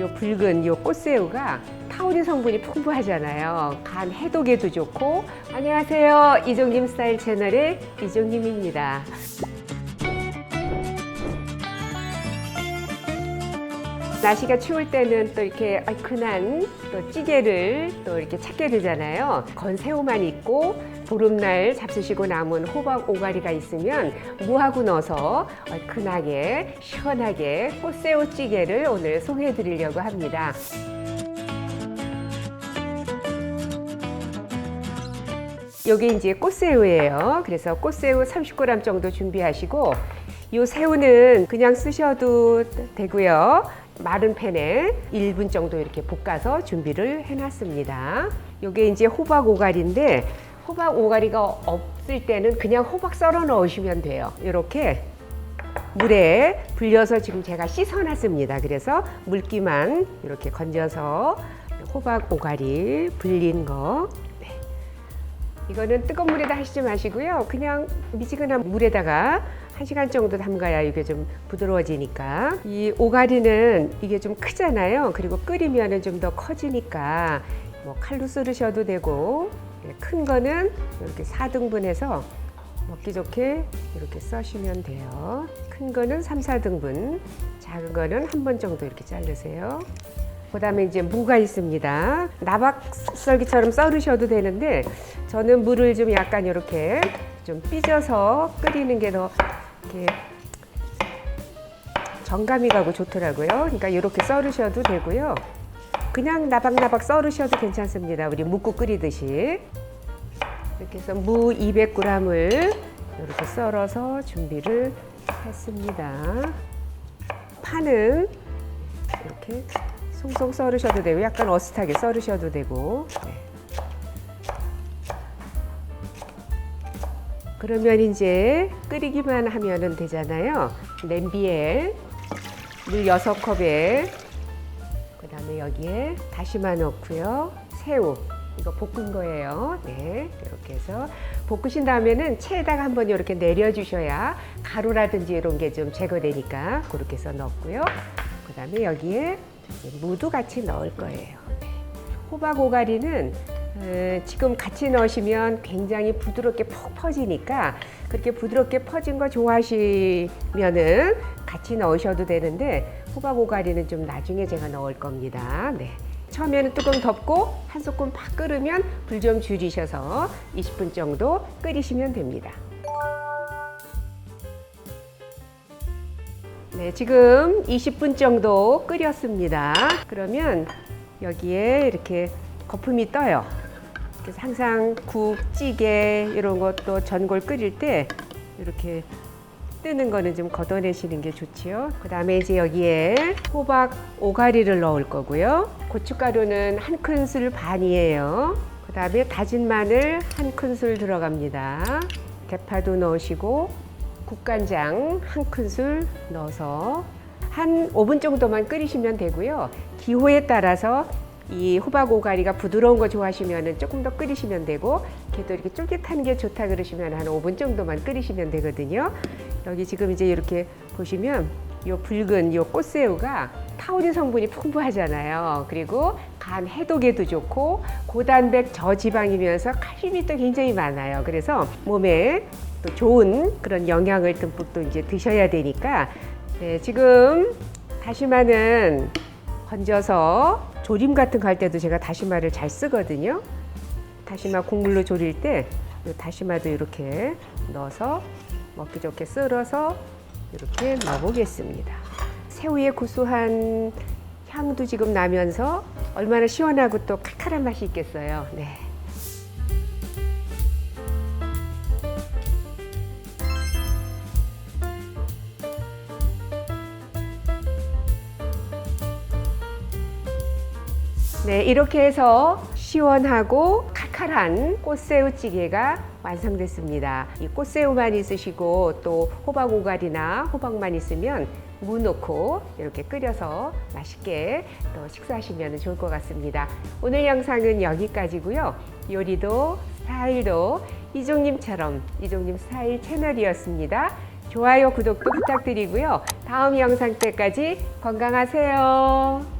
요 붉은 요 꽃새우가 타우린 성분이 풍부하잖아요. 간 해독에도 좋고. 안녕하세요. 이종님 스타일 채널의 이종님입니다. 날씨가 추울 때는 또 이렇게 얼큰한 또 찌개를 또 이렇게 찾게 되잖아요. 건 새우만 있고 보름날 잡수시고 남은 호박 오가리가 있으면 무하고 넣어서 얼큰하게 시원하게 꽃새우 찌개를 오늘 소개해 드리려고 합니다. 요게 이제 꽃새우예요. 그래서 꽃새우 30g 정도 준비하시고 이 새우는 그냥 쓰셔도 되고요. 마른 팬에 1분 정도 이렇게 볶아서 준비를 해놨습니다. 요게 이제 호박 오가리인데 호박 오가리가 없을 때는 그냥 호박 썰어 넣으시면 돼요. 이렇게 물에 불려서 지금 제가 씻어놨습니다. 그래서 물기만 이렇게 건져서 호박 오가리 불린 거 네. 이거는 뜨거운 물에다 하시지 마시고요. 그냥 미지근한 물에다가 한 시간 정도 담가야 이게 좀 부드러워지니까. 이 오가리는 이게 좀 크잖아요. 그리고 끓이면은 좀 더 커지니까 뭐 칼로 썰으셔도 되고 네, 큰 거는 이렇게 4등분해서 먹기 좋게 이렇게 써시면 돼요. 큰 거는 3, 4등분, 작은 거는 한 번 정도 이렇게 자르세요. 그 다음에 이제 무가 있습니다. 나박 썰기처럼 썰으셔도 되는데 저는 물을 좀 약간 이렇게 좀 삐져서 끓이는 게 더 이렇게 정감이 가고 좋더라고요. 그러니까 이렇게 썰으셔도 되고요. 그냥 나박나박 썰으셔도 괜찮습니다. 우리 묵국 끓이듯이. 이렇게 해서 무 200g을 이렇게 썰어서 준비를 했습니다. 파는 이렇게 송송 썰으셔도 되고 약간 어슷하게 썰으셔도 되고. 네. 그러면 이제 끓이기만 하면 되잖아요. 냄비에 물 6컵에 그 다음에 여기에 다시마 넣고요. 새우. 이거 볶은 거예요. 네. 이렇게 해서 볶으신 다음에는 체에다가 한번 이렇게 내려주셔야 가루라든지 이런 게 좀 제거되니까 그렇게 해서 넣고요. 그 다음에 여기에 무도 같이 넣을 거예요. 네. 호박 오가리는 어, 지금 같이 넣으시면 굉장히 부드럽게 푹 퍼지니까 그렇게 부드럽게 퍼진 거 좋아하시면은 같이 넣으셔도 되는데 호박 오가리는 좀 나중에 제가 넣을 겁니다. 네. 처음에는 뚜껑 덮고 한 소끔 팍 끓으면 불 좀 줄이셔서 20분 정도 끓이시면 됩니다. 네, 지금 20분 정도 끓였습니다. 그러면 여기에 이렇게 거품이 떠요. 그래서 항상 국, 찌개 이런 것도 전골 끓일 때 이렇게 뜨는 거는 좀 걷어내시는 게 좋지요. 그 다음에 이제 여기에 호박 오가리를 넣을 거고요. 고춧가루는 한 큰술 반이에요. 그 다음에 다진 마늘 한 큰술 들어갑니다. 대파도 넣으시고 국간장 한 큰술 넣어서 한 5분 정도만 끓이시면 되고요. 기호에 따라서 이 호박 오가리가 부드러운 거 좋아하시면 조금 더 끓이시면 되고 걔도 이렇게 쫄깃한 게 좋다 그러시면 한 5분 정도만 끓이시면 되거든요. 여기 지금 이제 이렇게 보시면 요 붉은 요 꽃새우가 타우린 성분이 풍부하잖아요. 그리고 간 해독에도 좋고 고단백 저지방이면서 칼슘이 또 굉장히 많아요. 그래서 몸에 또 좋은 그런 영양을 듬뿍 또 이제 드셔야 되니까 네, 지금 다시마는 건져서 조림 같은 거 할 때도 제가 다시마를 잘 쓰거든요. 다시마 국물로 졸일 때이 다시마도 이렇게 넣어서 먹기 좋게 썰어서 이렇게 넣어보겠습니다. 새우의 구수한 향도 지금 나면서 얼마나 시원하고 또 칼칼한 맛이 있겠어요. 네. 네, 이렇게 해서 시원하고 칼칼한 꽃새우찌개가 완성됐습니다. 이 꽃새우만 있으시고 또 호박 오갈이나 호박만 있으면 무 넣고 이렇게 끓여서 맛있게 또 식사하시면 좋을 것 같습니다. 오늘 영상은 여기까지고요. 요리도 스타일도 이종님처럼 이종님 스타일 채널이었습니다. 좋아요, 구독도 부탁드리고요. 다음 영상 때까지 건강하세요.